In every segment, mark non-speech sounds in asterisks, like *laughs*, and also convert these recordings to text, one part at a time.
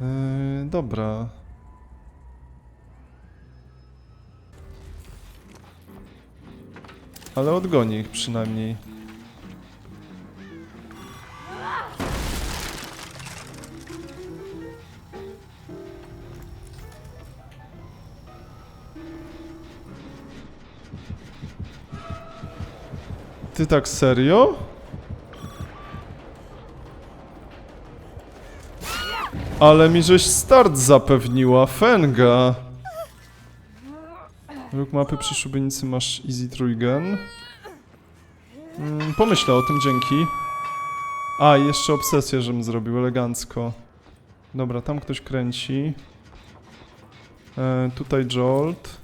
Yy, dobra. Ale odgoni ich przynajmniej. Ty tak serio? Ale mi żeś start zapewniła, Fenga. Według mapy przy szubienicy masz Easy Trójgen. Mm, pomyślę o tym, dzięki. A, jeszcze obsesję, żebym zrobił elegancko. Dobra, tam ktoś kręci. E, tutaj Jolt.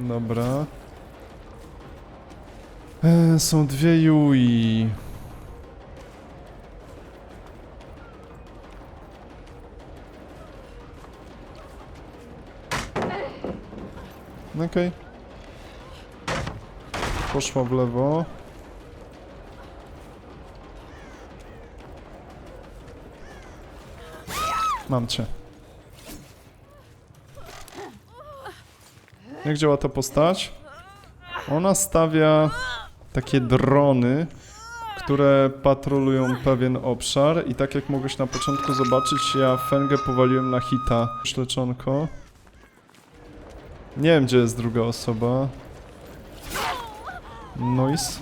Dobra. E, są dwie Yui. Okej. Poszła w lewo. Mam cię. Jak działa ta postać? Ona stawia takie drony, które patrolują pewien obszar i tak jak mogłeś na początku zobaczyć, ja Fengę powaliłem na hita. Szleczonko. Nie wiem, gdzie jest druga osoba. Noise.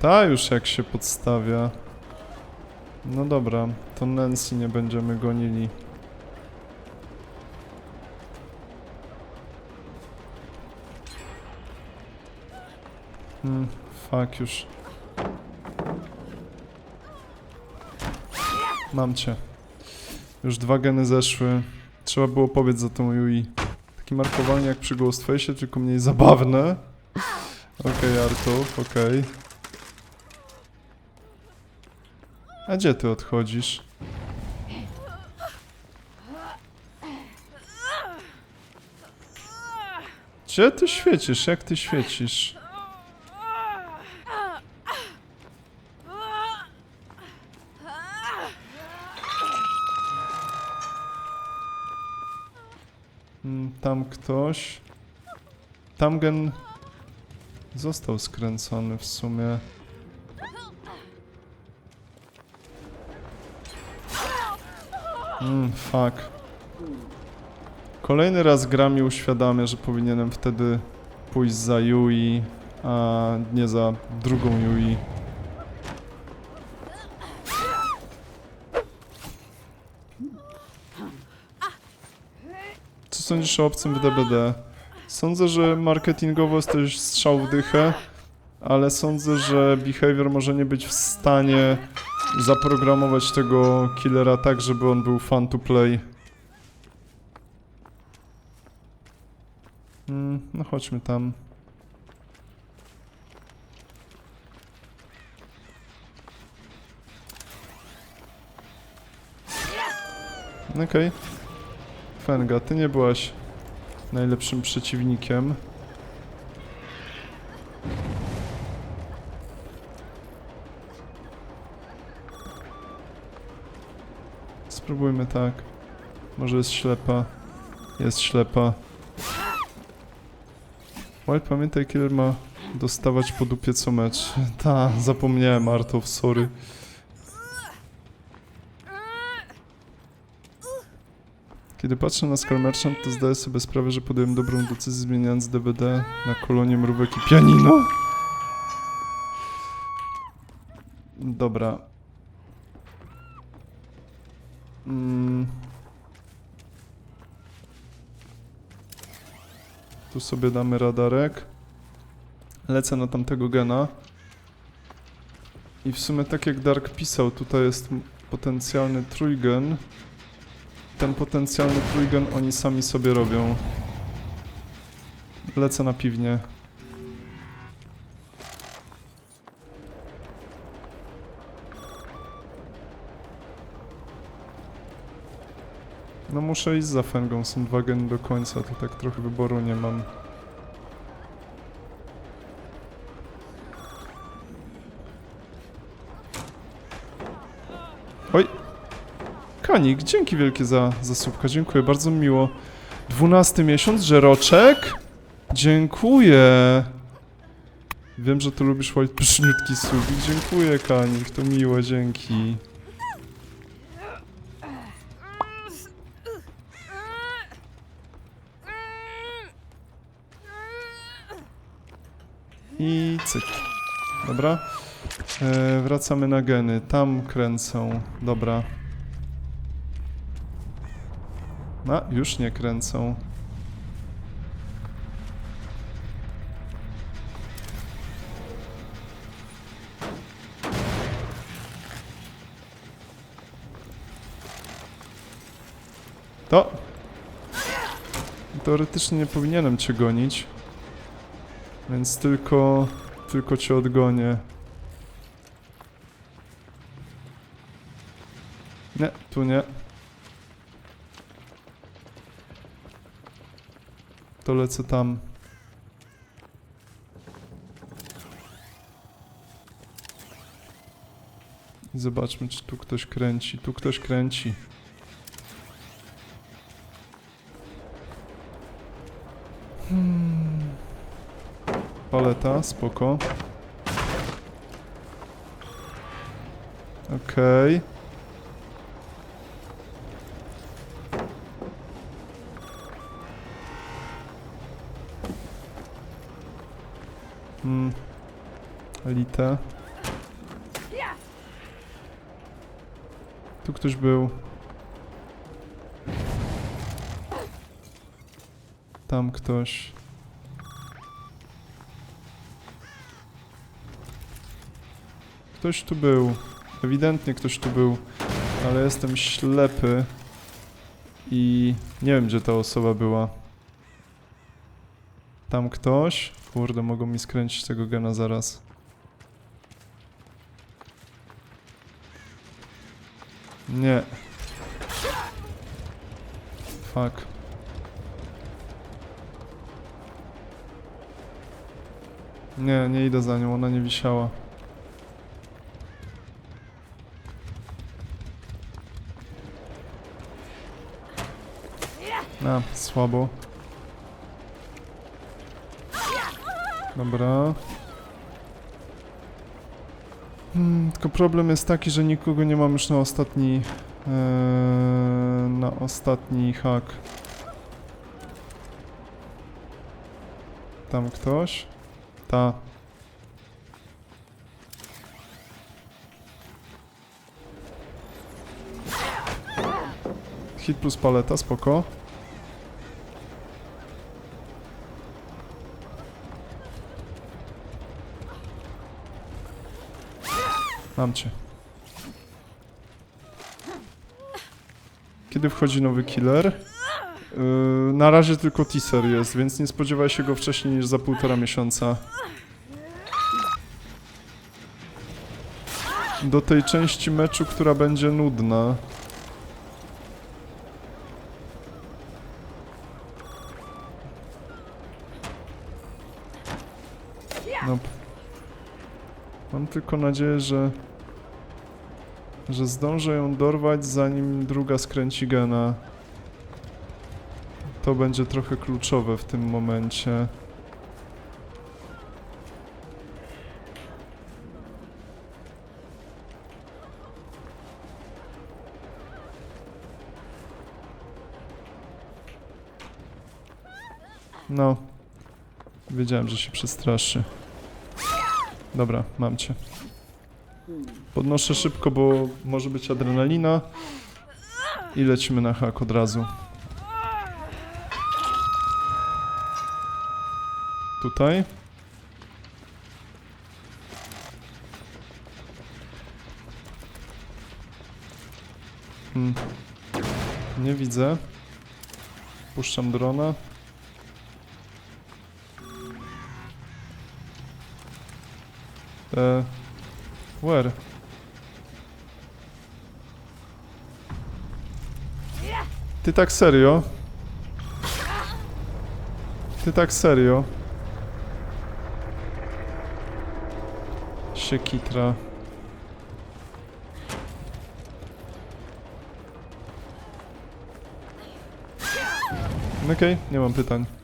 Ta już jak się podstawia. No dobra, to Nancy nie będziemy gonili. Hmm, fuck już. Mam cię. Już dwa geny zeszły. Trzeba było pobiec za tą Yui. Takie markowanie jak przy Ghostface'ie, tylko mniej zabawne. Okej, Artów, okej. A gdzie ty odchodzisz? Gdzie ty świecisz? Jak ty świecisz? Mm, Tam ktoś. Tamgen został skręcony w sumie. Mm, fuck. Kolejny raz gra mi uświadamia, że powinienem wtedy pójść za Yui, a nie za drugą Yui. Sądzisz o obcym w DBD? Sądzę, że marketingowo jest to już strzał w dychę, ale sądzę, że behavior może nie być w stanie zaprogramować tego killera tak, żeby on był fun to play. Mm, no chodźmy tam. Okej. Fenga, ty nie byłaś najlepszym przeciwnikiem. Spróbujmy tak. Może jest ślepa. Jest ślepa. White, pamiętaj, killer ma dostawać po dupie co mecz. *laughs* Ta, zapomniałem, Artow, sorry. Kiedy patrzę na Skull Merchant, to zdaję sobie sprawę, że podjąłem dobrą decyzję zmieniając DVD na kolonie mrówek i pianino. Dobra. Mm. Tu sobie damy radarek. Lecę na tamtego gena. I w sumie tak jak Dark pisał, tutaj jest potencjalny trójgen ten potencjalny trójgan oni sami sobie robią. Lecę na piwnię. No muszę iść za Fengą, są dwa geny do końca, to tak trochę wyboru nie mam. Oj! Kanik, dzięki wielkie za, za słupka, dziękuję, bardzo miło. Dwunasty miesiąc, żeroczek? Dziękuję. Wiem, że tu lubisz white pyszniutki subik. Dziękuję, Kanik, to miło, dzięki. I cyk. Dobra. E, wracamy na geny. Tam kręcą. Dobra. A, już nie kręcą. To. Teoretycznie nie powinienem cię gonić. Więc tylko... Tylko cię odgonię. Nie, tu nie. To lecę tam. Zobaczmy, czy tu ktoś kręci. Tu ktoś kręci. Hmm. Paleta, spoko. Okej. Elite. Tu ktoś był. Tam ktoś. Ktoś tu był. Ewidentnie ktoś tu był. Ale jestem ślepy. I nie wiem, gdzie ta osoba była. Tam ktoś. Kurde, mogą mi skręcić tego gena zaraz. Nie. Fuck. Nie, nie idę za nią, ona nie wisiała. A, słabo. Dobra. Hmm, tylko problem jest taki, że nikogo nie mam już na ostatni... Eee, na ostatni hak. Tam ktoś? Ta. Hit plus paleta, spoko. Mam cię. Kiedy wchodzi nowy killer? Yy, na razie tylko teaser jest, więc nie spodziewaj się go wcześniej niż za półtora miesiąca. Do tej części meczu, która będzie nudna. No. Mam tylko nadzieję, że... że zdążę ją dorwać, zanim druga skręci gena. To będzie trochę kluczowe w tym momencie. No. Wiedziałem, że się przestraszy. Dobra, mam cię. Podnoszę szybko, bo może być adrenalina. I lecimy na hak od razu. Tutaj. Hmm. Nie widzę. Puszczam drona. E, Where? Ty tak serio? Ty tak serio? Się kitra. No okej, okay, nie mam pytań.